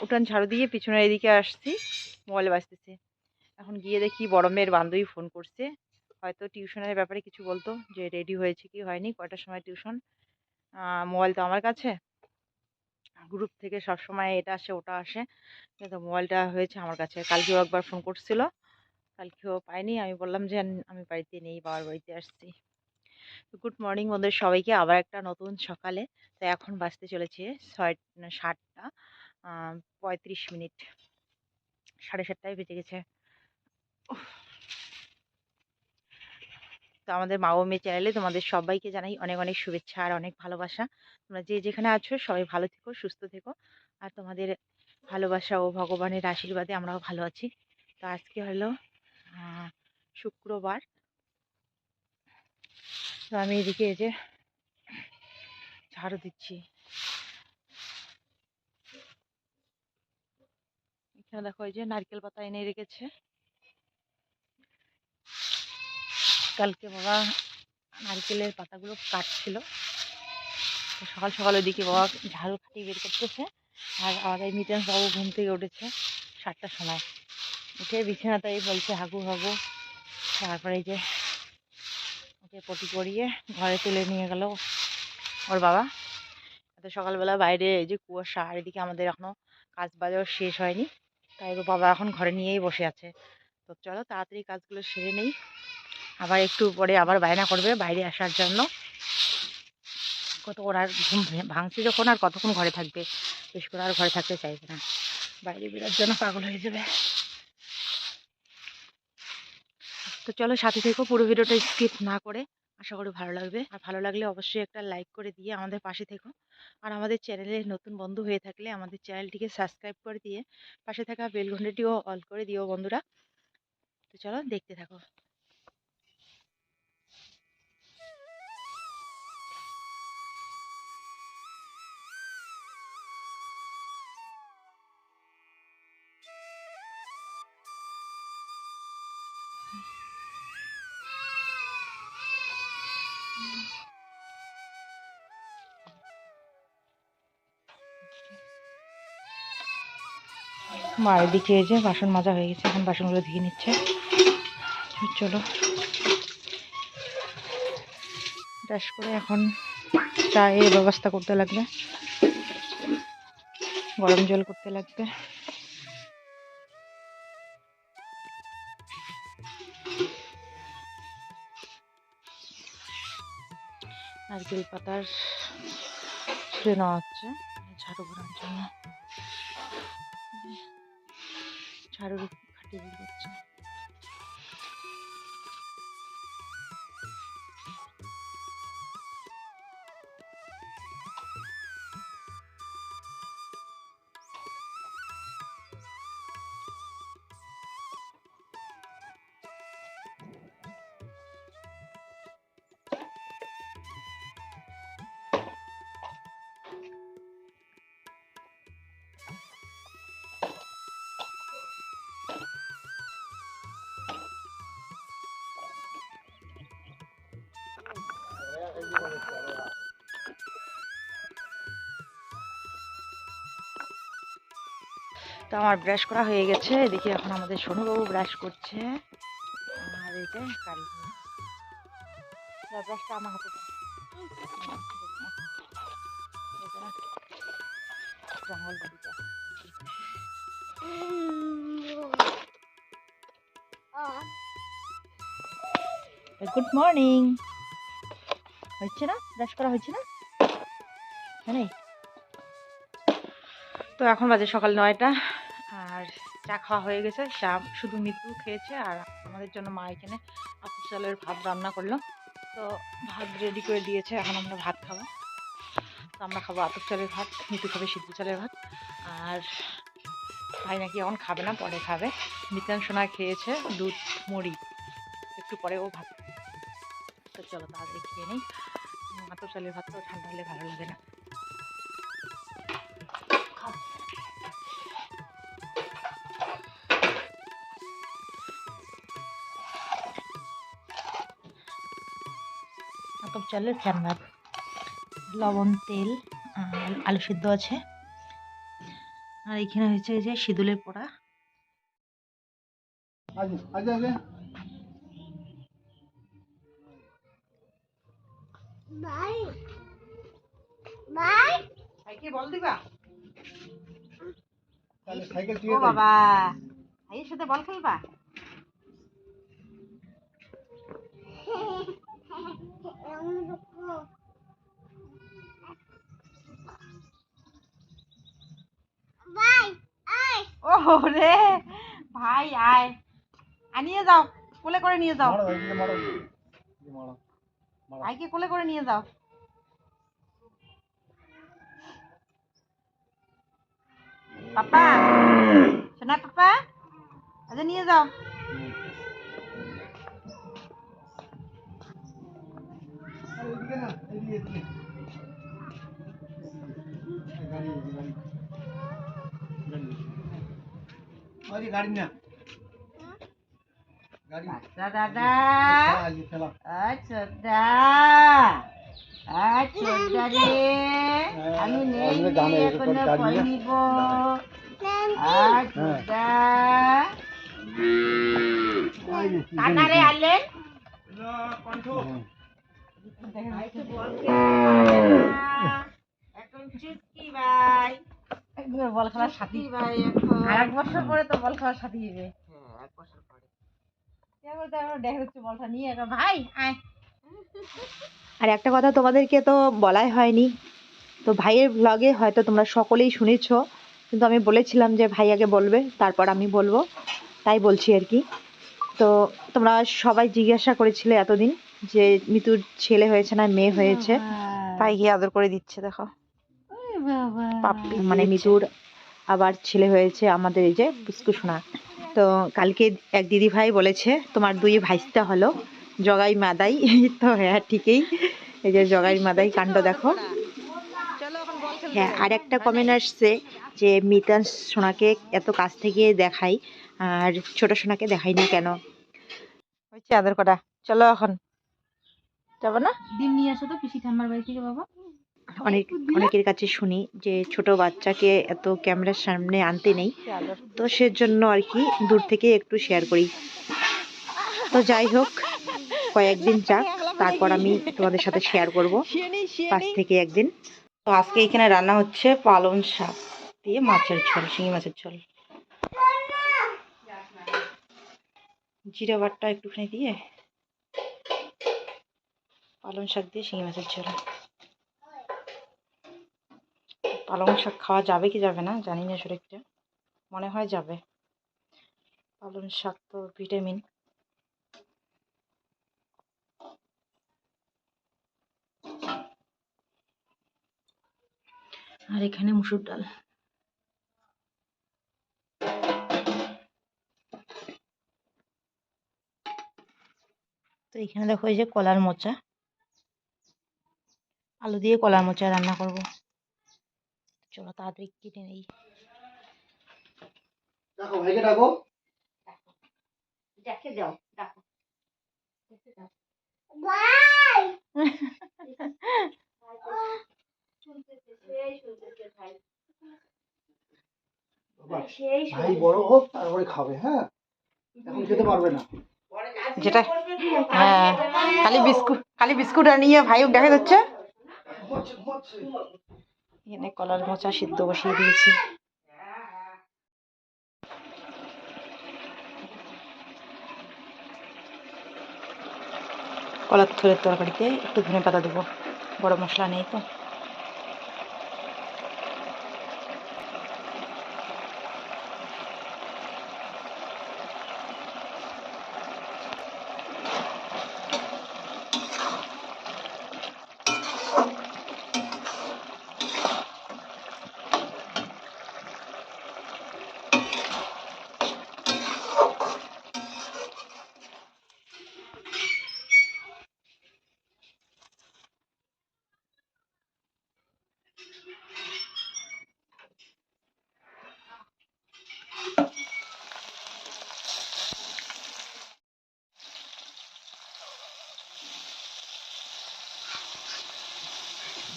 উঠান ঝাড়ু দিয়ে পিছনের এদিকে আসছি মোবাইল বাজতেছে। এখন গিয়ে দেখি বড় মেয়ের বান্ধবী ফোন করছে। হয়তো টিউশনের ব্যাপারে কিছু বলতো যে রেডি হয়েছে কি হয়নি, কয়টার সময় টিউশন মোবাইল তো আমার কাছে। গ্রুপ থেকে সব সময় এটা আসে, ওটা আসে। কিন্তু মোবাইলটা হয়েছে আমার কাছে। কালকেও একবার ফোন করছিল। কালকেও পাইনি। আমি বললাম যে, আমি বাড়িতে নেই, বাবার বাড়িতে আসছি। গুড মর্নিং বন্ধুদের সবাইকে আবার একটা নতুন সকালে। তো এখন বাজতে চলেছে ছয়, সাতটা। পঁয়ত্রিশ মিনিট, সাড়ে সাতটায় বেজে গেছে। তো আমাদের মা ও চ্যানেলে তোমাদের সবাইকে জানাই অনেক অনেক শুভেচ্ছা আর অনেক ভালোবাসা। তোমরা যে যেখানে আছো সবাই ভালো থেকো, সুস্থ থেকো। আর তোমাদের ভালোবাসা ও ভগবানের আশীর্বাদে আমরাও ভালো আছি। তো আজকে হলো শুক্রবার। তো আমি এদিকে এই যে ঝাড়ু দিচ্ছি। এখানে দেখো এই যে নারকেল পাতা এনে রেখেছে। কালকে বাবা নারকেলের পাতাগুলো কাটছিল। সকাল সকাল ওইদিকে বাবা ঝাড়ু খাটিয়ে বের করতেছে। আর আমাদের মিটেন্স বাবু ঘুম থেকে উঠেছে সাতটার সময়। উঠে বিছানাটাই বলছে, হাগু হাগু। তারপরে এই যে ওকে পটি করিয়ে ঘরে তুলে নিয়ে গেল ওর বাবা। এত সকালবেলা বাইরে এই যে কুয়াশা, আর এদিকে আমাদের এখনও কাজ বাজাও শেষ হয়নি। তাই ওর বাবা এখন ঘরে নিয়েই বসে আছে। তো চলো তাড়াতাড়ি কাজগুলো সেরে নেই। আবার একটু পরে আবার বায়না করবে বাইরে আসার জন্য। কত ওর ঘুম ভাঙছে যখন আর কতক্ষণ ঘরে থাকবে? বেশ করে আর ঘরে থাকতে চাইবে না। বাইরে বেরোর জন্য পাগল হয়ে যাবে। তো চলো সাথে থেকো, পুরো ভিডিওটা স্কিপ না করে। আশা করি ভালো লাগবে। আর ভালো লাগলে অবশ্যই একটা লাইক করে দিয়ে আমাদের পাশে থেকো। আর আমাদের চ্যানেলে নতুন বন্ধু হয়ে থাকলে আমাদের চ্যানেলটিকে সাবস্ক্রাইব করে দিয়ে পাশে থাকা বেল ঘন্টাটিও অল করে দিও বন্ধুরা। তো চলো দেখতে থাকো। মায়ের দিকে এই যে বাসন মাজা হয়ে গেছে, এখন বাসনগুলো ধুয়ে নিচ্ছে। চলো। ব্রাশ করে এখন চায়ের ব্যবস্থা করতে লাগবে। গরম জল করতে লাগবে। নারকেল পাতার ছুঁড়ে নেওয়া হচ্ছে ঝাড়ু করার জন্য। ঝাড়ুর তো আমার ব্রাশ করা হয়ে গেছে। এদিকে এখন আমাদের সোনুবাবু ব্রাশ করছে। আর যে কারি ব্রাশটা আমার হাতে জঙ্গল গুড মর্নিং হচ্ছে না? ব্রাশ করা হচ্ছে না? হ্যাঁ তো এখন বাজে সকাল নয়টা। চা খাওয়া হয়ে গেছে। চা শুধু মৃত্যু খেয়েছে আর আমাদের জন্য মা এখানে আতপ চালের ভাত রান্না করল। তো ভাত রেডি করে দিয়েছে, এখন আমরা ভাত খাব। তো আমরা খাব আতপ চালের ভাত মৃত্যু খাবে সিদ্ধ চালের ভাত। আর ভাই নাকি এখন খাবে না, পরে খাবে। নিতান সোনা খেয়েছে দুধ, মুড়ি। একটু পরে ও ভাত। তো চলো তাড়াতাড়ি খেয়ে নেই। আতপ চালের ভাত তো ঠান্ডা হলে ভালো লাগে না। আতপ চালের ফ্যান ভাত লবণ তেল আর আলু সিদ্ধ আছে। আর এখানে হয়েছে যে সিঁদুলের পোড়া। বাবা ভাইয়ের সাথে বল খেলবা। ও রে ভাই আয়। আর নিয়ে যাও কোলে করে নিয়ে যাও। ভাইকে কোলে করে নিয়ে যাও। পাপা শোনা পাপা আচ্ছা নিয়ে যাও। এদিকে না এদিকে। গাড়ি গাড়ি। আচ্ছা দাদা। আচ্ছা দা আচ্ছা রে। আমি নেই আমরা গানে এখনও রেকর্ড গাড়ি না? পড়িব। আচ্ছা। দা কানারে। এখন চুটকি ভাই। বল খেলার সাথী। ভাই এখন। আর এক বছর পরে তো বল খেলার সাথী হবে। হ্যাঁ এক বছর পরে। এবার তো দেখা যাচ্ছে বলটা নিয়ে এখন ভাই আয়। আর একটা কথা তোমাদেরকে তো বলাই হয়নি। তো ভাইয়ের ব্লগে হয়তো তোমরা সকলেই শুনেছো। কিন্তু আমি বলেছিলাম যে ভাই আগে বলবে তারপর আমি বলব। তাই বলছি আর কি। তো তোমরা সবাই জিজ্ঞাসা করেছিলে এতদিন যে মিতুর ছেলে হয়েছে না মেয়ে হয়েছে। ভাইকে আদর করে দিচ্ছে দেখো। মানে মিতুর আবার ছেলে হয়েছে আমাদের এই যে পুষ্কু সোনা। তো কালকে এক দিদি ভাই বলেছে তোমার দুই ভাইস্তা হলো জগাই মাদাই। তো হ্যাঁ ঠিকই। এই যে জগাই মাদাই কাণ্ড দেখো। হ্যাঁ আর একটা কমেন্ট আসছে যে মিতান সোনাকে এত কাছ থেকে দেখাই আর ছোট সোনাকে দেখাই না কেন? হয়েছে আদর করা। চলো এখন। যাব না? ডিম নিয়ে আসো তো পিসি ঠাম্মার বাড়ি থেকে বাবা। অনেক, অনেকের কাছে শুনি যে ছোট বাচ্চাকে এত ক্যামেরার সামনে আনতে নেই। তো সেজন্য আর কি দূর থেকে একটু শেয়ার করি। তো যাই হোক, কয়েকদিন যাক, তারপর আমি তোমাদের সাথে শেয়ার করব। পাঁচ থেকে একদিন। তো আজকে এখানে রান্না হচ্ছে পালং শাক দিয়ে মাছের ঝোল, শিঙি মাছের ঝোল। জিরে বাটটা একটুখানি দিয়ে পালং শাক দিয়ে শিঙি মাছের ঝোল। পালং শাক খাওয়া যাবে কি যাবে না, জানি না শরীরটা। মনে হয় যাবে। পালং শাক তো ভিটামিন। আর এখানে মুসুর ডাল। তো এখানে দেখো এই যে কলার মোচা। আলু দিয়ে কলার মোচা রান্না করব। চলো তাড়াতাড়ি কেটে নেই। দেখো ভাইকে ডাকো দেখে দাও দেখো। ভাই! বড় হোক তারপরে খাবে হ্যাঁ? এখন খেতে পারবে না। যেটা হ্যাঁ খালি বিস্কুট খালি বিস্কুট আর নিয়ে ভাই দেখা যাচ্ছে। এখানে কলার মোচা সিদ্ধ বসিয়ে দিয়েছি। কলার থলের তরকারিতে একটু ধনে পাতা দেবো বড় মশলা নেই তো।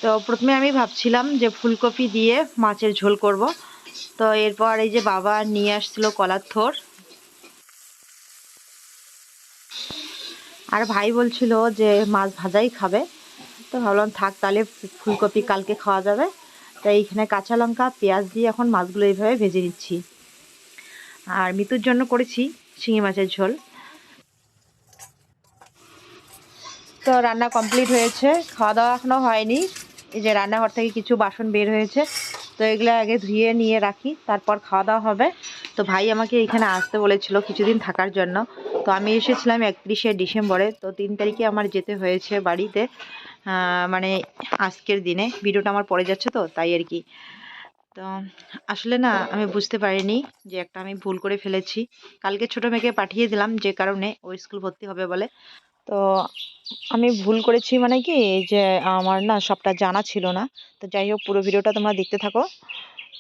তো প্রথমে আমি ভাবছিলাম যে ফুলকপি দিয়ে মাছের ঝোল করব। তো এরপর এই যে বাবা নিয়ে আসছিল কলার থোর। আর ভাই বলছিল যে মাছ ভাজাই খাবে। তো ভাবলাম থাক তাহলে ফুলকপি কালকে খাওয়া যাবে। তাই এইখানে কাঁচা লঙ্কা, পেঁয়াজ দিয়ে এখন মাছগুলো এইভাবে ভেজে নিচ্ছি। আর মৃত্যুর জন্য করেছি শিঙি মাছের ঝোল। তো রান্না কমপ্লিট হয়েছে। খাওয়া দাওয়া এখনও হয়নি। এই যে রান্নাঘর থেকে কিছু বাসন বের হয়েছে, তো এগুলো আগে ধুয়ে নিয়ে রাখি, তারপর খাওয়া দাওয়া হবে। তো ভাই আমাকে এখানে আসতে বলেছিল কিছুদিন থাকার জন্য। তো আমি এসেছিলাম একত্রিশে ডিসেম্বরে, তো তিন তারিখে আমার যেতে হয়েছে বাড়িতে মানে আজকের দিনে। ভিডিওটা আমার পড়ে যাচ্ছে তো, তাই আর কি। তো আসলে না, আমি বুঝতে পারিনি যে একটা আমি ভুল করে ফেলেছি। কালকে ছোটো মেয়েকে পাঠিয়ে দিলাম, যে কারণে ও স্কুল ভর্তি হবে বলে। তো আমি ভুল করেছি মানে কি? যে আমার না সবটা জানা ছিল না। তো যাই হোক পুরো ভিডিওটা তোমরা দেখতে থাকো।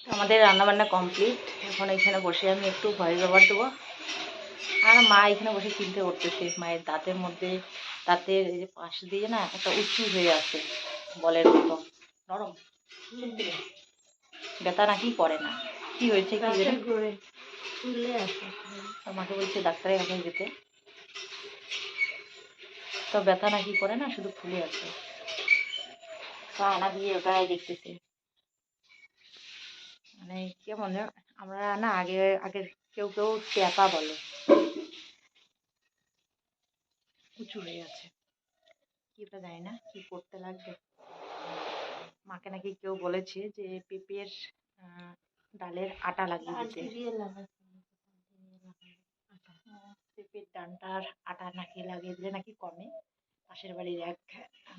আমাদের রান্নাবান্না কমপ্লিট এখন এখানে বসে আমি একটু ভয়েস ওভার দেবো। আর মা এখানে বসে চিন্তা করতেছে মায়ের দাঁতের মধ্যে দাঁতের এই যে পাশ দিয়ে না একটা উঁচু হয়ে আছে বলের মতো। নরম। ব্যথা নাকি করে না। কি হয়েছে কি জানি? আমাকে বলছে ডাক্তারের কাছে যেতে। তো ব্যথা নাকি করে না, শুধু ফুলে আছে। মানে কেমন আমরা না আগে আগে কেউ কেউ বলে। উঁচু হয়ে আছে। জানি না, কি করতে লাগবে। মাকে নাকি কেউ বলেছে যে পেঁপের ডালের আটা লাগিয়ে দিতে। পেঁপের ডানটার আটা নাকি লাগিয়ে দিলে নাকি কমে। পাশের বাড়ির এক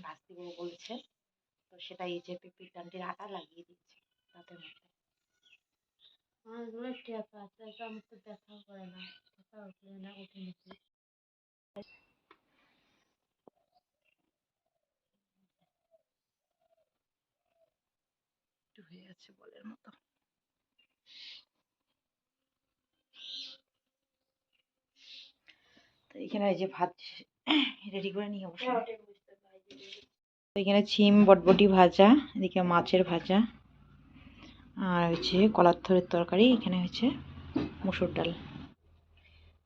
ভাস্তিবাবু বলছে তো সেটাই এই যে পেঁপের ডান্টির আটা লাগিয়ে দিচ্ছে তাদের মধ্যে হয়ে আছে বলের মতো। তো এখানে এই যে ভাত রেডি করে নিয়ে বসে তো এখানে ছিম বটবটি ভাজা এদিকে মাছের ভাজা আর হচ্ছে কলার থরের তরকারি এখানে হচ্ছে মুসুর ডাল।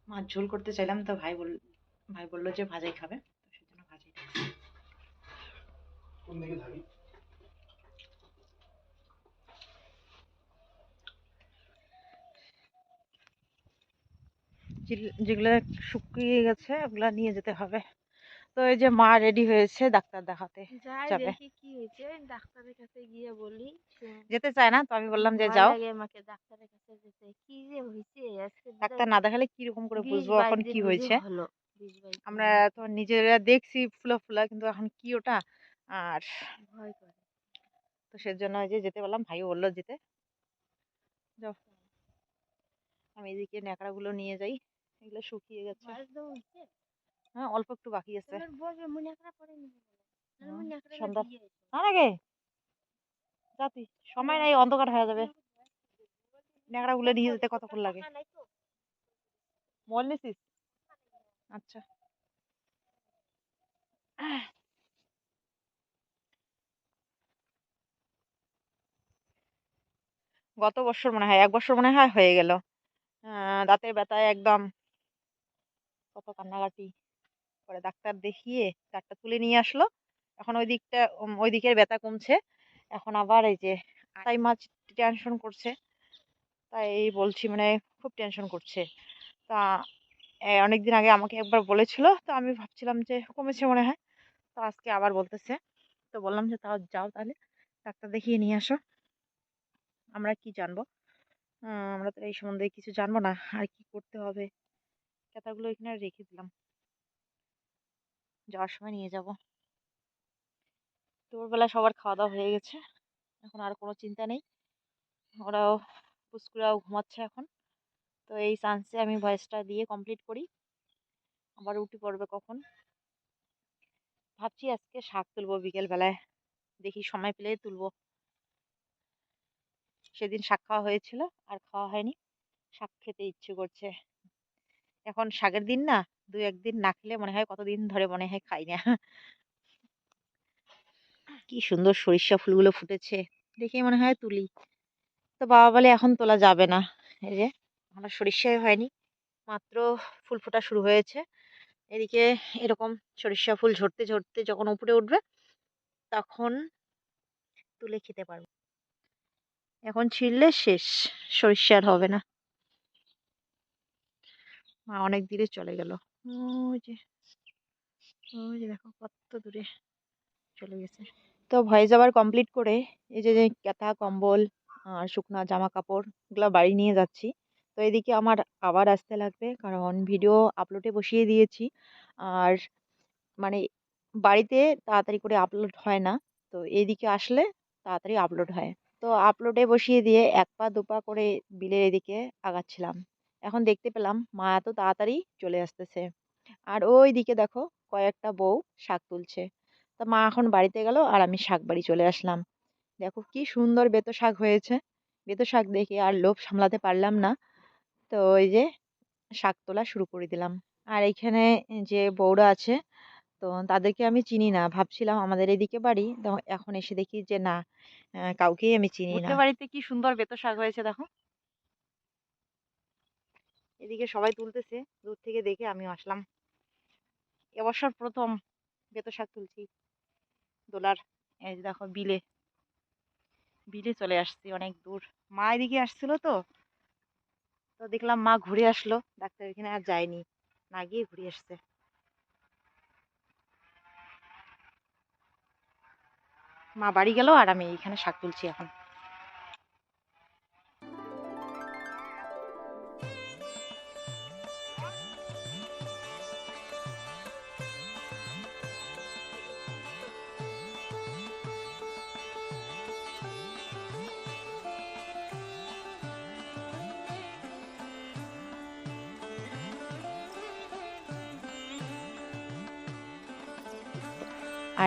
মাছ ঝোল করতে চাইলাম তো ভাই বল ভাই বলল যে ভাজাই খাবে তো সেজন্য ভাজাই কোন দিকে থাকি যেগুলো- শুকিয়ে গেছে ওগুলা নিয়ে যেতে হবে। তো এই যে মা রেডি হয়েছে ডাক্তার দেখাতে যাবে। কি হয়েছে ডাক্তারের কাছে গিয়ে বলি যেতে চায় না তো আমি বললাম যে যাও। আমাকে ডাক্তারের কাছে যেতে। কি যে হয়েছে? ডাক্তার না দেখালে কীরকম করে বুঝব এখন কি হয়েছে? আমরা তো নিজেরা দেখছি ফুলা ফুলা কিন্তু এখন কি ওটা? আর ভয় করে। তো সেজন্য ওই যে যেতে বললাম ভাইও বলল যেতে। যাও। আমি এদিকে ন্যাকড়াগুলো নিয়ে যাই। এগুলো শুকিয়ে গেছে। হ্যাঁ অল্প একটু বাকি আছে। সন্ধ্যা। না যাতি সময় নাই অন্ধকার হয়ে যাবে। ন্যাকড়াগুলো নিয়ে যেতে কতক্ষণ লাগে? মোবাইল নিছিস? আচ্ছা। গত বছর মনে হয় এক বছর মনে হয় হয়ে গেল। দাঁতের ব্যথায় একদম কত কান্নাকাটি পরে ডাক্তার দেখিয়ে দাঁতটা তুলে নিয়ে আসলো। এখন ওই দিকটা ওই দিকের ব্যথা কমছে। এখন আবার এই যে তাই মাছ টেনশন করছে। তাই বলছি মানে খুব টেনশন করছে। তা অনেক দিন আগে আমাকে একবার বলেছিল। তো আমি ভাবছিলাম যে কমেছে মনে হয়। তো আজকে আবার বলতেছে। তো বললাম যে তাও যাও তাহলে, ডাক্তার দেখিয়ে নিয়ে আসো। আমরা কি জানব? আমরা তো এই সম্বন্ধে কিছু জানব না। আর কি করতে হবে? কথাগুলো এখানে রেখে দিলাম। যাওয়ার সময় নিয়ে যাব। দুপুরবেলা সবার খাওয়া দাওয়া হয়ে গেছে। এখন আর কোনো চিন্তা নেই। ওরাও পুস্কুরাও ঘুমাচ্ছে এখন। তো এই চান্সে আমি ভয়েসটা দিয়ে কমপ্লিট করি। আবার উঠে পড়বে কখন? ভাবছি আজকে শাক তুলবো বিকেল বেলায় দেখি সময় পেলে তুলবো। সেদিন শাক খাওয়া হয়েছিল, আর খাওয়া হয়নি। শাক খেতে ইচ্ছে করছে। এখন শাকের দিন না দু একদিন না খেলে মনে হয় কতদিন ধরে মনে হয় খাই না। কি সুন্দর সরিষা ফুলগুলো ফুটেছে দেখে মনে হয় তুলি। তো বাবা বলে এখন তোলা যাবে না, এই যে আমার সরিষাই হয়নি, মাত্র ফুল ফোটা শুরু হয়েছে। এদিকে এরকম সরিষা ফুল ঝরতে ঝরতে যখন উপরে উঠবে, তখন তুলে খেতে পারব। এখন ছিঁড়লে শেষ, সরিষা আর হবে না। মা অনেক দূরে চলে গেল। ওই যে ওই যে দেখো কত দূরে চলে গেছে। তো ভয়েস ওভার কমপ্লিট করে এই যে কাঁথা কম্বল আর শুকনা জামা কাপড় এগুলো বাড়ি নিয়ে যাচ্ছি। তো এদিকে আমার আবার আসতে লাগবে কারণ ভিডিও আপলোডে বসিয়ে দিয়েছি। আর মানে বাড়িতে তাড়াতাড়ি করে আপলোড হয় না। তো এদিকে আসলে তাড়াতাড়ি আপলোড হয়। তো আপলোডে বসিয়ে দিয়ে এক পা দু পা করে বিলের এদিকে আগাচ্ছিলাম। এখন দেখতে পেলাম মা এত তাড়াতাড়ি চলে আসতেছে। আর ওই দিকে দেখো কয়েকটা বউ শাক তুলছে। তা মা এখন বাড়িতে গেল আর আমি শাক বাড়ি চলে আসলাম। দেখো কি সুন্দর বেতো শাক হয়েছে। বেতো শাক দেখে আর লোভ সামলাতে পারলাম না। তো ওই যে শাক তোলা শুরু করে দিলাম। আর এখানে যে বউরা আছে, তো তাদেরকে আমি চিনি না। ভাবছিলাম আমাদের এদিকে বাড়ি এখন এসে দেখি যে না কাউকেই আমি চিনি না। বাড়িতে কি সুন্দর বেতো শাক হয়েছে দেখো। এদিকে সবাই তুলতেছে, দূর থেকে দেখে আমি আসলাম। এবছর প্রথম বেতো শাক তুলছি। দোলার, এই যে দেখো বিলে বিলে চলে আসছি অনেক দূর। মা এদিকে আসছিল তো তো দেখলাম মা ঘুরে আসলো, ডাক্তার এখানে আর যায়নি, না গিয়ে ঘুরে আসছে মা বাড়ি গেল আর আমি এখানে শাক তুলছি এখন।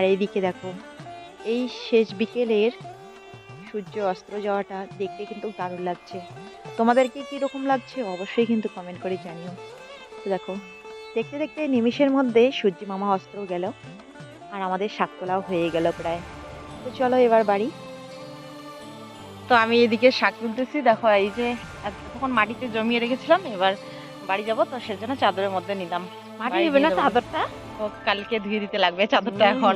আর এইদিকে দেখো এই শেষ বিকেলের সূর্য অস্ত যাওয়াটা দেখতে কিন্তু দারুণ লাগছে। তোমাদেরকে কি রকম লাগছে অবশ্যই কিন্তু কমেন্ট করে জানিও। তো দেখো দেখতে দেখতে নিমিষের মধ্যে সূর্য মামা অস্ত্র গেল আর আমাদের শাক তোলাও হয়ে গেল প্রায়। তো চলো এবার বাড়ি। তো আমি এদিকে শাক তুলতেছি। দেখো এই যে এতক্ষণ মাটিতে জমিয়ে রেখেছিলাম এবার বাড়ি যাব তো সেজন্য চাদরের মধ্যে নিলাম। মাটি নেবে না চাদরটা? কালকে ধুয়ে দিতে লাগবে চাদরটা এখন।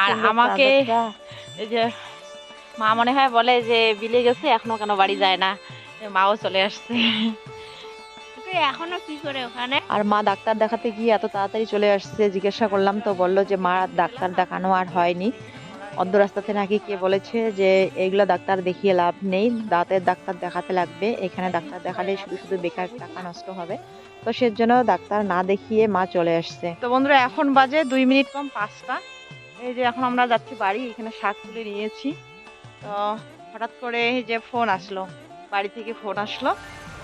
আর আমাকে- এই যে মা মনে হয় বলে যে বিলে গেছে এখনও কেন বাড়ি যায় না। মাও চলে আসছে। এখনও কি করে ওখানে? আর মা ডাক্তার দেখাতে গিয়ে এত তাড়াতাড়ি চলে আসছে জিজ্ঞাসা করলাম তো বলল যে মা ডাক্তার দেখানো আর হয়নি। অর্ধ রাস্তাতে নাকি কে বলেছে যে এইগুলো ডাক্তার দেখিয়ে লাভ নেই দাঁতের ডাক্তার দেখাতে লাগবে, এখানে ডাক্তার দেখালে শুধু শুধু বেকার টাকা নষ্ট হবে। তো সেজন্য ডাক্তার না দেখিয়ে মা চলে আসছে। তো বন্ধুরা, এখন বাজে দুই মিনিট কম পাঁচটা। এই যে এখন আমরা যাচ্ছি বাড়ি, এখানে শাক তুলে নিয়েছি। তো হঠাৎ করে এই যে ফোন আসলো, বাড়ি থেকে ফোন আসলো।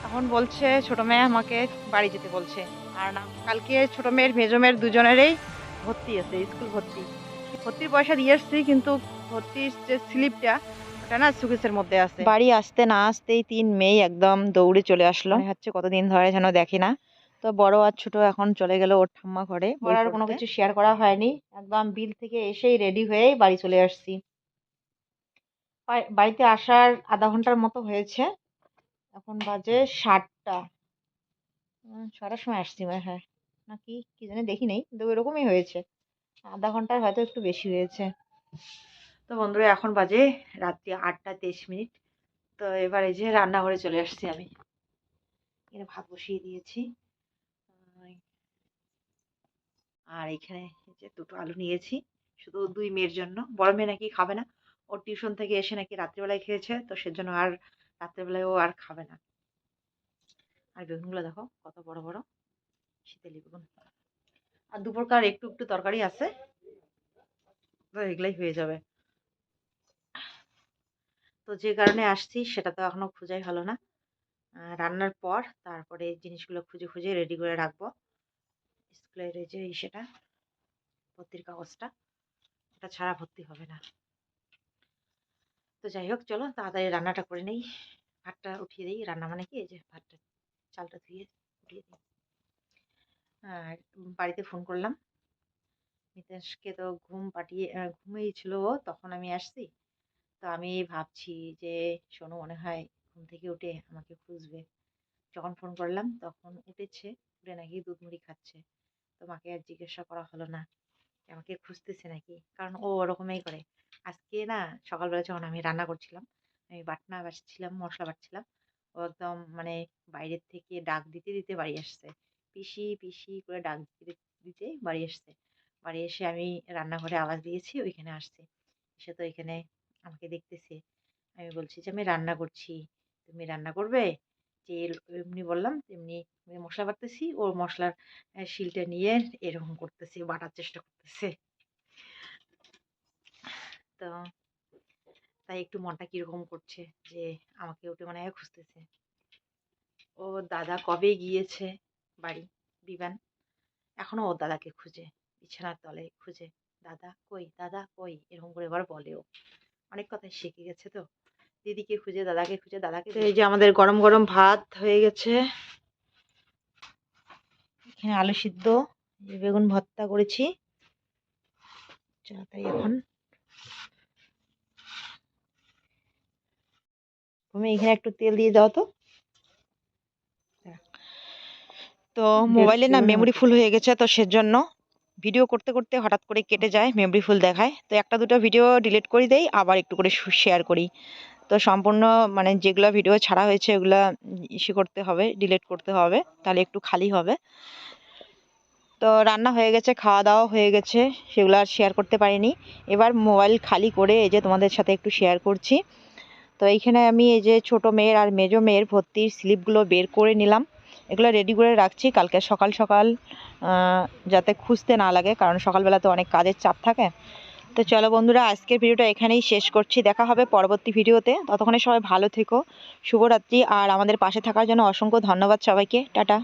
এখন বলছে, ছোট মেয়ে আমাকে বাড়ি যেতে বলছে। আর না, কালকে ছোট মেয়ের, মেজো মেয়ের দুজনেরই ভর্তি আছে, স্কুল ভর্তি। ভর্তির পয়সা দিয়ে এসছি কিন্তু ভর্তির যে স্লিপটা ওটা না সুকেসের মধ্যে আছে। বাড়ি আসতে না আসতেই তিন মেয়ে একদম দৌড়ে চলে আসলো। হচ্ছে কতদিন ধরে যেন দেখি না। তো বড় আর ছোট এখন চলে গেল ওর ঠাম্মা ঘরে। আর কোনো কিছু শেয়ার করা হয়নি। একদম বিল থেকে এসেই রেডি হয়েই বাড়ি চলে আসছি। বাড়িতে আসার আধা ঘণ্টার মতো হয়েছে। এখন বাজে সাতটা। ছটার সময় আসছি মনে হয়। নাকি কি জানি দেখি নেই। কিন্তু ওইরকমই হয়েছে। আধা ঘণ্টার হয়তো একটু বেশি হয়েছে। তো বন্ধুরা, এখন বাজে রাত্রি আটটা তেইশ মিনিট। তো এবার এই যে রান্নাঘরে চলে আসছি আমি। এখানে ভাত বসিয়ে দিয়েছি। আর এখানে যে দুটো আলু নিয়েছি, শুধু দুই মেয়ের জন্য। বড় মেয়ে নাকি খাবে না। ওর টিউশন থেকে এসে নাকি রাত্রিবেলায় খেয়েছে, তো সেজন্য আর রাত্রেবেলায় ও আর খাবে না। আর বেগুনগুলো দেখো, কত বড় বড়। শীতেলি বেগুন আর দু প্রকার একটু একটু তরকারি আছে, তো এগুলাই হয়ে যাবে। তো যে কারণে আসছি, সেটা তো এখনও খোঁজাই হলো না। রান্নার পর তারপরে জিনিসগুলো খুঁজে খুঁজে রেডি করে রাখব। স্কুলের যে সেটা ভর্তির কাগজটা এটা ছাড়া ভর্তি হবে না। তো যাই হোক, চলো তাড়াতাড়ি রান্নাটা করে নেই। ভাতটা উঠিয়ে দিই। রান্না মানে কি? এই যে ভাতটা, চালটা ধুয়ে, উঠিয়ে দিই। বাড়িতে ফোন করলাম। মিতেশকে তো ঘুম পাঠিয়ে ঘুমিয়েছিল তখন আমি আসছি। তো আমি ভাবছি যে, সোনু মনে হয় ঘুম থেকে উঠে আমাকে খুঁজবে। যখন ফোন করলাম, তখন উঠেছে, উঠে নাকি দুধ মুড়ি খাচ্ছে। তো মাকে আর জিজ্ঞাসা করা হলো না। আমাকে খুঁজতেছে নাকি? কারণ ও ওরকমই করে। আজকে না, সকালবেলা যখন আমি রান্না করছিলাম, আমি বাটনা বাটছিলাম, মশলা বাটছিলাম, ও একদম মানে বাইরের থেকে ডাক দিতে দিতে বাড়ি আসছে। পিসি পিসি করে ডাক দিতে দিতে বাড়ি আসছে। বাড়ি এসে আমি রান্নাঘরে আওয়াজ দিয়েছি, ওইখানে আসছে। এসে তো এখানে আমাকে দেখতেছে। আমি বলছি যে, আমি রান্না করছি। তুমি রান্না করবে? যে এমনি বললাম তেমনি মশলা বাটতেছি ও মশলার শিলটা নিয়ে এরকম করতেছে, বাটার চেষ্টা করতেছে। তো তাই একটু মনটা কীরকম করছে যে, আমাকে উঠে মনে খুঁজতেছে। ও দাদা কবে গিয়েছে? বাড়ি বিমান এখনও ওর দাদাকে খুঁজে বিছানার তলে খুঁজে। দাদা কই? দাদা কই? এরকম করে এবার বলেও অনেক কথাই শিখে গেছে তো। দিদিকে খুঁজে দাদাকে খুঁজে দাদাকে এই যে আমাদের গরম গরম ভাত হয়ে গেছে। এখানে আলু সিদ্ধ বেগুন ভর্তা করেছি। তাই এখন। তুমি এখানে একটু তেল দিয়ে দাও তো। তো মোবাইলে না মেমোরি ফুল হয়ে। গেছে তো সেজন্য ভিডিও করতে করতে হঠাৎ করে কেটে যায় মেমোরি ফুল দেখায়। তো একটা দুটো ভিডিও ডিলিট করে দেই আবার একটু করে শেয়ার করি। তো সম্পূর্ণ মানে যেগুলো ভিডিও ছাড়া হয়েছে ওগুলো ইসে করতে হবে ডিলিট করতে হবে তাহলে একটু খালি হবে। তো রান্না হয়ে গেছে খাওয়া দাওয়া হয়ে গেছে সেগুলো আর শেয়ার করতে পারিনি। এবার মোবাইল খালি করে এই যে তোমাদের সাথে একটু শেয়ার করছি। তো এইখানে আমি এই যে ছোট মেয়ের আর মেজো মেয়ের ভর্তির স্লিপগুলো বের করে নিলাম। এগুলো রেডি করে রাখছি। কালকে সকাল সকাল যাতে খুঁজতে না লাগে, কারণ সকালবেলা তো অনেক কাজের চাপ থাকে। তো চলো বন্ধুরা, আজকের ভিডিওটা এখানেই শেষ করছি। দেখা হবে পরবর্তী ভিডিওতে ততক্ষণে সবাই ভালো থেকো, শুভরাত্রি। আর আমাদের পাশে থাকার জন্য অসংখ্য ধন্যবাদ সবাইকে। টাটা।